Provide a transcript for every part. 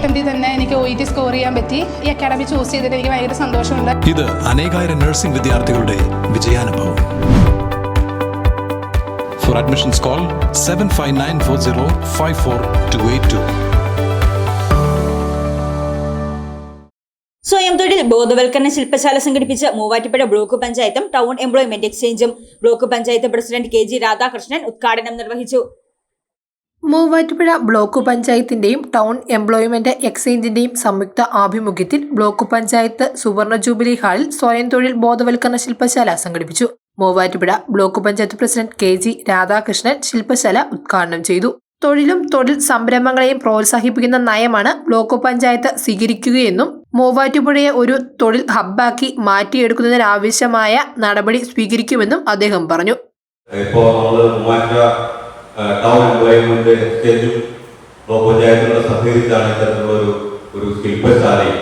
അറ്റംപ്റ്റിൽ തന്നെ എനിക്ക് O E T score ചെയ്യാൻ പറ്റി. ഈ അക്കാഡമി ചൂസ് ചെയ്തിട്ട് എനിക്ക് ഭയങ്കര സന്തോഷമുണ്ട്. ഇത് അനേകായിരം നഴ്സിംഗ് വിദ്യാർത്ഥികളുടെ വിജയാനുഭവം. For admissions call seven five nine four zero five four two eight two സ്വയം തൊഴിൽ ബോധവൽക്കരണ ശില്പശാല സംഘടിപ്പിച്ച മൂവാറ്റുപുഴ ബ്ലോക്ക് പഞ്ചായത്തും town employment എക്സ്ചേഞ്ചും. Block panchayat president K G Radhakrishnan ഉദ്ഘാടനം നിർവഹിച്ചു. മൂവാറ്റുപുഴ ബ്ലോക്ക് പഞ്ചായത്തിന്റെയും ടൗൺ എംപ്ലോയ്മെന്റ് എക്സ്ചേഞ്ചിന്റെയും സംയുക്ത ആഭിമുഖ്യത്തിൽ ബ്ലോക്ക് പഞ്ചായത്ത് സുവർണ ജൂബിലി ഹാളിൽ സ്വയം തൊഴിൽ ബോധവൽക്കരണ ശില്പശാല സംഘടിപ്പിച്ചു. Muvattupuzha block panchayat president K G Radhakrishnan ശില്പശാല ഉദ്ഘാടനം ചെയ്തു. തൊഴിലും തൊഴിൽ സംരംഭങ്ങളെയും പ്രോത്സാഹിപ്പിക്കുന്ന നയമാണ് ബ്ലോക്ക് പഞ്ചായത്ത് സ്വീകരിക്കുകയെന്നും മൂവാറ്റുപുഴയെ ഒരു തൊഴിൽ ഹബ്ബാക്കി മാറ്റിയെടുക്കുന്നതിനാവശ്യമായ നടപടി സ്വീകരിക്കുമെന്നും അദ്ദേഹം പറഞ്ഞു. ഇപ്പോൾ നമ്മൾ മൂവാറ്റുപുഴ ടൗൺ എംപ്ലോയ്മെന്റ് എക്സ്ചേഞ്ചും ബ്ലോക്ക് പഞ്ചായത്തിനോട് സഹകരിച്ചാണ് ഇത്തരത്തിലുള്ള ഒരു ശില്പശാലയും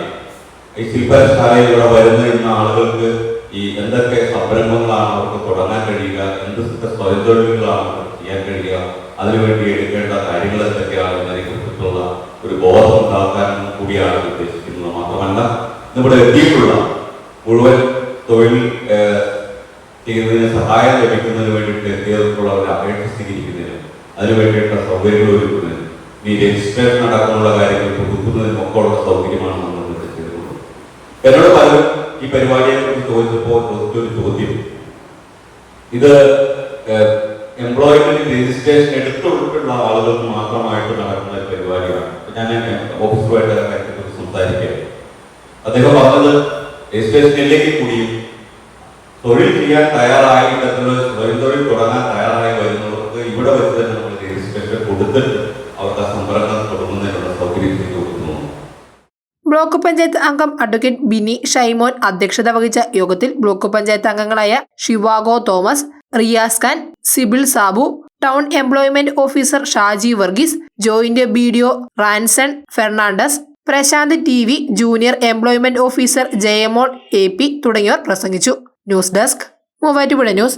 ഈ ശില്പശാലയിലൂടെ വരുന്ന ആളുകൾക്ക് ഈ എന്തൊക്കെ സംരംഭങ്ങളാണ് അവർക്ക് തുടങ്ങാൻ കഴിയുക എന്തൊക്കെ സ്വയം തൊഴിലുകളാണ് അവർക്ക് ചെയ്യാൻ കഴിയുക അതിനുവേണ്ടി എടുക്കേണ്ട കാര്യങ്ങൾ എന്തൊക്കെയാണ് എന്നതിനെ ഒരു ബോധം ഉണ്ടാക്കാൻ കൂടിയാണ് ഉദ്ദേശിക്കുന്നത് മാത്രമല്ല നമ്മുടെ എത്തിയിട്ടുള്ള മുഴുവൻ തൊഴിൽ ചെയ്യുന്നതിന് സഹായം ലഭിക്കുന്നതിന് വേണ്ടിയിട്ട് അതിനു വേണ്ടിയിട്ടുള്ള സൗകര്യങ്ങൾ ഒരുക്കുന്നതിന് ഈ രജിസ്ട്രേഷൻ അടക്കമുള്ള കാര്യങ്ങൾ പുതുക്കുന്നതിനും ഒക്കെ ഉള്ള സൗകര്യമാണ് നമ്മൾ ചെയ്തിട്ടുള്ളത്. എന്നോട് പലരും ഈ പരിപാടിയെ കുറിച്ച് ചോദിച്ചപ്പോൾ ചോദിച്ചൊരു ചോദ്യം. ഇത് എംപ്ലോയ്മെന്റ് രജിസ്ട്രേഷൻ എടുത്തുകൊണ്ടുള്ള ആളുകൾക്ക് മാത്രമായിട്ട് നടക്കുന്ന ഒരു പരിപാടിയാണ്. ഞാൻ ഓഫീസറുമായിട്ട് കാര്യത്തെക്കുറിച്ച് സംസാരിക്കുകയാണ് അദ്ദേഹം പറഞ്ഞത് രജിസ്ട്രേഷനിലേക്ക് കൂടിയും തൊഴിൽ ചെയ്യാൻ തയ്യാറായി ഇത്തരത്തിലുള്ള സ്വയം തൊഴിൽ തുടങ്ങാൻ തയ്യാറായി വരുന്നവർക്ക് ഇവിടെ വെച്ച് തന്നെ ബ്ലോക്ക് പഞ്ചായത്ത് അംഗം അഡ്വക്കേറ്റ് ബിനി ഷൈമോൻ അധ്യക്ഷത വഹിച്ച യോഗത്തിൽ ബ്ലോക്ക് പഞ്ചായത്ത് അംഗങ്ങളായ Shivago Thomas Riyas Khan Sibil Sabu town employment officer Shaji Varghese joint B D O Ranson Fernandez Prasanth T V junior employment officer Jayamol A P തുടങ്ങിയവർ പ്രസംഗിച്ചു. News desk Muvattupuzha news.